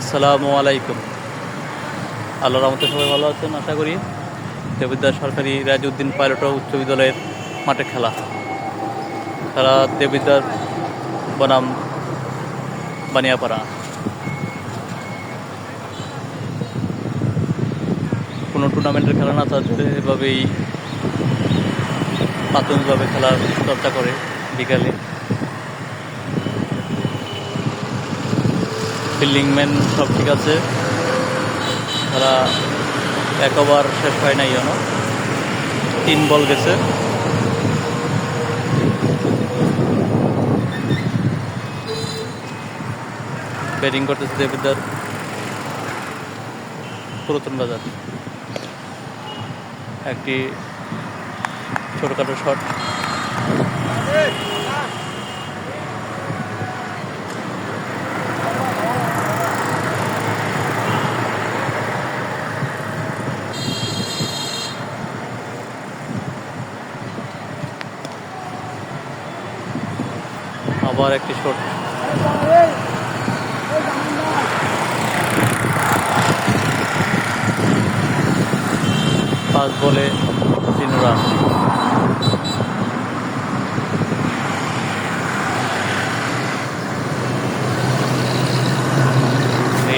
আসসালামু আলাইকুম। আল্লাহ রহমতে সবাই ভালো আছেন, আশা করি। দেবিদ্যার সরকারি রাজউদ্দিন পাইলট উচ্চ বিদ্যালয়ের মাঠে খেলা। তারা দেবিদ্যার বনাম বানিয়াপাড়া। কোনো টুর্নামেন্টের খেলা না তাদের এভাবেই প্রাথমিকভাবে খেলার চর্চা করে বিকালে। ফিল্ডিং ম্যান সব ঠিক আছে। তারা এক ওভার শেষ হয় নাই যেন তিন বল গেছে। ব্যাটিং করতেছে দেবিদার পুরাতন বাজার। একটি ছোটোখাটো শট। আবার একটি শট। পাঁচ বলে তিন রান।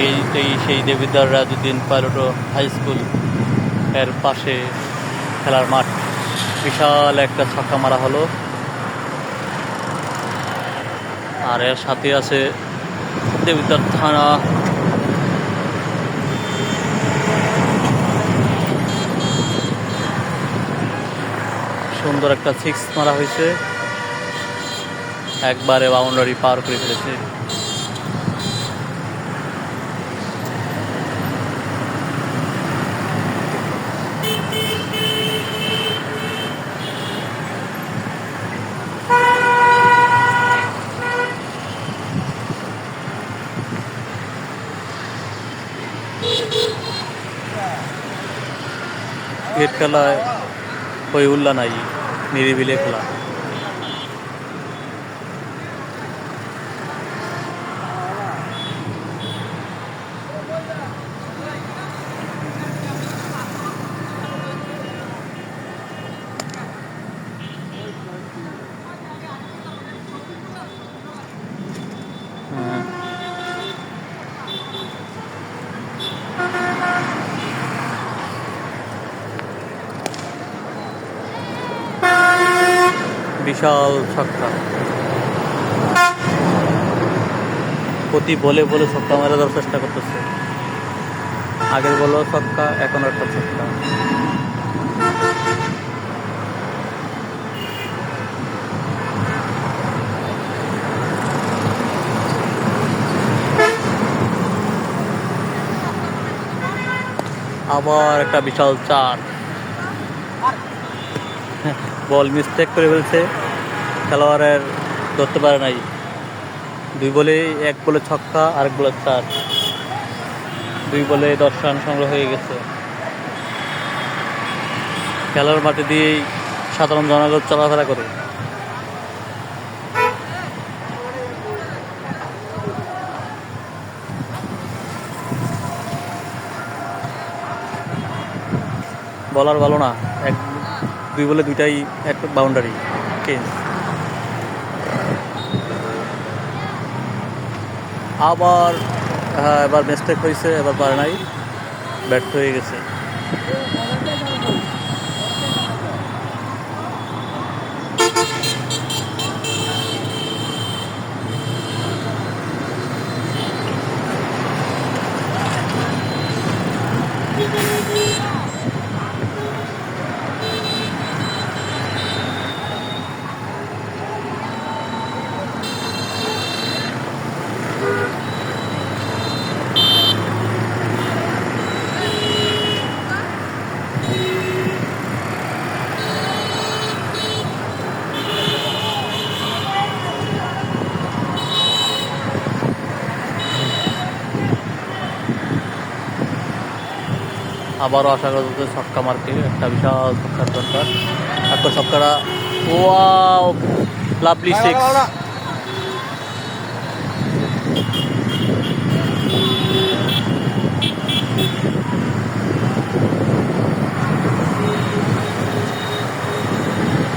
এইটাই সেই দেবিদ্বার রাজউদ্দিন পাইলট হাই স্কুলের পাশে খেলার মাঠ। বিশাল একটা ছক্কা মারা হলো। আর এর সাথে আছে দেবিদ্বার থানা। সুন্দর একটা সিক্স মারা হয়েছে। একবারে বাউন্ডারি পার করে ফেলেছে। एकट्याला पैऊलला नाही निरीविलेकला বিশাল ছক্কা। প্রতি বলে বলে ছক্কা মারা দেওয়ার চেষ্টা করতেছে। আগের বলেও ছক্কা, এখন একটা ছক্কা। আবার একটা বিশাল চার। বল মিস্টেক করে ফেলছে। খেলোয়াড়ের ধরতে পারে নাই। দুই বলে এক বলে ছক্কা, আরেক বলে চার। দুই বলে দশ রান সংগ্রহ হয়ে গেছে। খেলার মাঠে দিয়েই সাধারণ জনগণ চলাফেরা করে। বলার ভালো না। দুই বলে দুইটাই এক বাউন্ডারি কে আবার হ্যাঁ এবার মিস্টেক হয়েছে, এবার পারে নাই, ব্যর্থ হয়ে গেছে। আবারও আশা করা যাচ্ছে ছক্কা মারতে একটা বিশাল ছক্কার দরকার। একটা ছক্কাটা ও লাভলি সিক্স।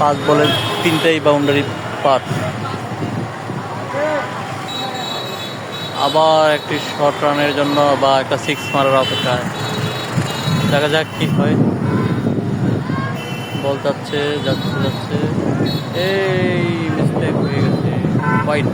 পাঁচ বলের তিনটাই বাউন্ডারি পার। আবার একটি শর্ট রানের জন্য বা একটা সিক্স মারার অপেক্ষায়। দেখা যাক কি হয়। বল যাচ্ছে যাচ্ছে যাচ্ছে। এই মিস্টেক হয়ে গেছে। হোয়াইট